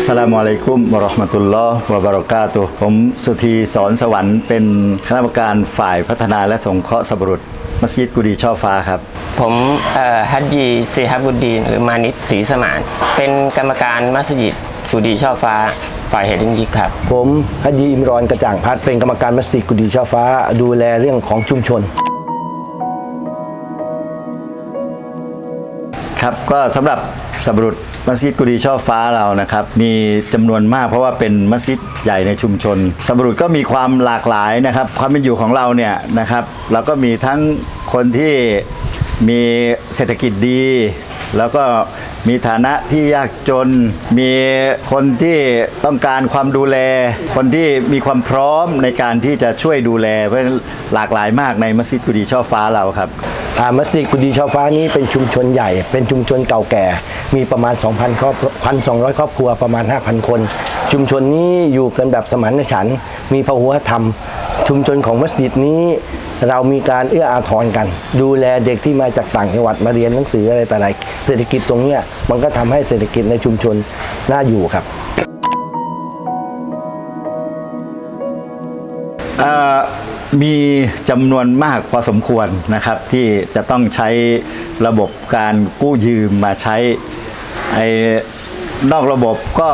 อัสสลามุอะลัยกุมวะเราะห์มะตุลลอฮ์วะบะเราะกาตุฮ์ผมสุธีสอนสวรรค์เป็นคณะกรรมการฝ่ายพัฒนาและสงเคราะห์สับรุษมัสยิดกุดีช่อฟ้าครับ ผมเอ่อฮัจยีซีฮับบุดดีนหรือมานิดศรีสมาน เป็นกรรมการมัสยิดกูดีช่อฟ้า ฝ่ายเฮดินยิกครับ ผมฮัจยีอิมรอนกระจ่างพัดเป็นกรรมการมัสยิดกุดีช่อฟ้า ดูแลเรื่องของชุมชน ครับก็สำหรับสับรุษมัสยิดกุดีช่อฟ้าเรานะครับ มีจำนวนมากเพราะว่าเป็นมัสยิดใหญ่ในชุมชนสับรุษก็มีความหลากหลายนะครับ ความเป็นอยู่ของเราเนี่ยนะครับ เราก็มีทั้งคนที่มีเศรษฐกิจดี แล้วก็มีฐานะที่ยากจน มีคนที่ต้องการความดูแล คนที่มีความพร้อมในการที่จะช่วยดูแลเพราะหลากหลายมากในมัสยิดกุดีช่อฟ้าเราครับมัสยิดกุดีช่อฟ้านี้เป็นชุมชนใหญ่ เป็นชุมชนเก่าแก่ มีประมาณ 2,000ครอบ1,200 ครอบครัวประมาณ 5,000 คน ชุมชนนี้อยู่กันแบบสมานฉันท์มีพหุธรรม ชุมชนของมัสยิดนี้ เรามีการเอื้ออาทรกัน ดูแลเด็กที่มาจากต่างจังหวัดมาเรียนหนังสืออะไรต่ออะไรเศรษฐกิจตรงเนี้ยมันก็ทำให้เศรษฐกิจในชุมชนน่าอยู่ครับมีจำนวนมากพอสมควรนะครับ ที่จะต้องใช้ระบบการกู้ยืมมาใช้ไอ นอกระบบก็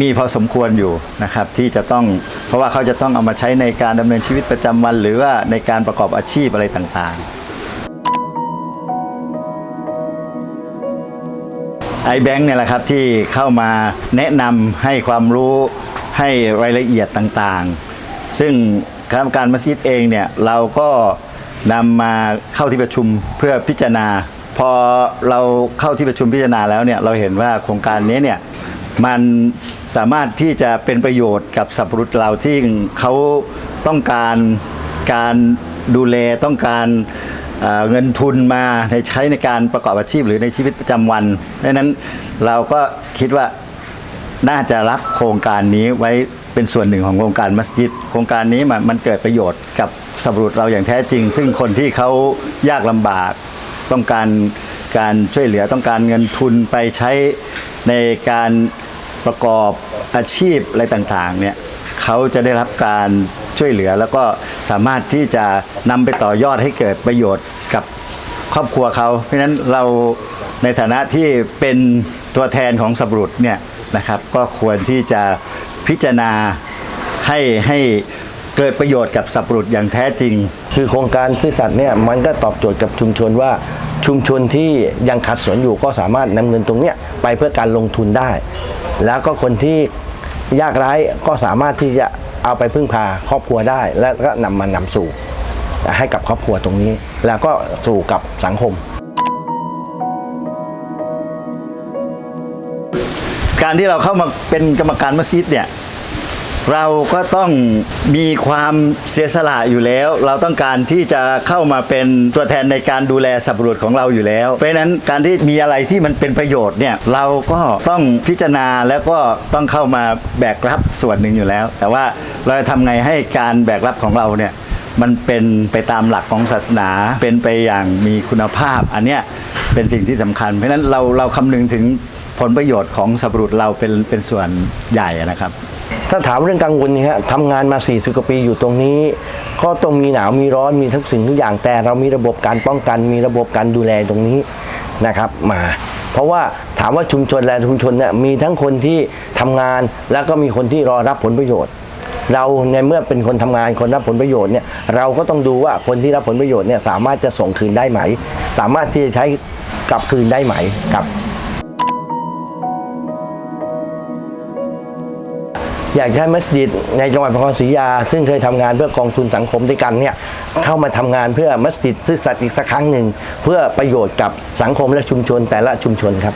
มีพอสมควรอยู่นะครับที่จะต้องเพราะว่าเขาจะต้องเอามาใช้ในการดำเนินชีวิตประจำวัน หรือว่าในการประกอบอาชีพอะไรต่างๆไอแบงค์เนี่ยแหละครับที่เข้ามาแนะนำให้ความรู้ให้รายละเอียดต่างๆ ซึ่งคณะกรรมการมัสยิดเองเนี่ยเราก็นำมาเข้าที่ประชุมเพื่อพิจารณา พอเราเข้าที่ประชุมพิจารณาแล้วเนี่ยเราเห็นว่าโครงการนี้เนี่ยมันสามารถที่จะเป็นประโยชน์กับสัพพรุษเราที่เขาต้องการการดูแลต้องการเอ่อเงินทุนมาในใช้ในการประกอบอาชีพหรือในชีวิตประจำวันดังนั้นเราก็คิดว่าน่าจะรับโครงการนี้ไว้เป็นส่วนหนึ่งของโครงการมัสยิด โครงการนี้มันมันเกิดประโยชน์กับสับรุษเราอย่างแท้จริง ซึ่งคนที่เขายากลำบาก ต้องการการช่วยเหลือต้องการเงินทุนไปใช้ในการประกอบอาชีพอะไรต่างๆเนี่ยเขาจะได้รับการช่วยเหลือแล้วก็สามารถที่จะนำไปต่อยอดให้เกิดประโยชน์กับครอบครัวเขาเพราะฉะนั้นเราในฐานะที่เป็นตัวแทนของสับรุษเนี่ยนะครับ ก็ควรที่จะพิจารณาให้ให้ เกิดประโยชน์กับสับรุษอย่างแท้จริง คือโครงการซื่อสัตย์เนี่ยมันก็ตอบโจทย์กับชุมชนว่าชุมชนที่ยังขัดสนอยู่ก็สามารถนำเงินตรงเนี้ยไปเพื่อการลงทุนได้ แล้วก็คนที่ยากไร้ก็สามารถที่จะเอาไปพึ่งพาครอบครัวได้ และก็นำมานำสู่ ให้กับครอบครัวตรงนี้ แล้วก็สู่กับสังคม การที่เราเข้ามาเป็นกรรมการมัสยิดเนี่ย เราก็ต้องมีความเสียสละอยู่แล้ว เราต้องการที่จะเข้ามาเป็นตัวแทนในการดูแลสับปะรดของเราอยู่แล้ว เพราะนั้นการที่มีอะไรที่มันเป็นประโยชน์เนี่ยเราก็ต้องพิจารณาแล้วก็ต้องเข้ามาแบกรับส่วนหนึ่งอยู่แล้ว แต่ว่าเราจะทำไงให้การแบกรับของเราเนี่ยมันเป็นไปตามหลักของศาสนา เป็นไปอย่างมีคุณภาพ อันเนี้ยเป็นสิ่งที่สำคัญ เพราะฉะนั้นเราเราคำนึงถึงผลประโยชน์ของสับปะรดเราเป็นเป็นส่วนใหญ่นะครับ ถ้าถามเรื่องกังวลนี่ฮะทำงานมา40กว่าปีอยู่ตรงนี้ ก็ต้องมีหนาวมีร้อนมีทั้งสิ่งทุกอย่างแต่เรามีระบบการป้องกัน มีระบบการดูแลตรงนี้นะครับมา เพราะว่าถามว่าชุมชนและชุมชนเนี่ยมีทั้งคนที่ทำงานแล้วก็มีคนที่รอรับผลประโยชน์ เราในเมื่อเป็นคนทำงานคนรับผลประโยชน์เนี่ยเราก็ต้องดูว่าคนที่รับผลประโยชน์เนี่ยสามารถจะส่งคืนได้ไหม สามารถที่จะใช้กลับคืนได้ไหมครับ อยากให้มัสยิดในจังหวัดพระนครศรีอยุธยา ซึ่งเคยทำงานเพื่อกองทุนสังคมด้วยกันเนี่ยเข้ามาทำงานเพื่อมัสยิดซื่อสัตย์อีกสักครั้งหนึ่งเพื่อประโยชน์กับสังคมและชุมชนแต่ละชุมชนครับ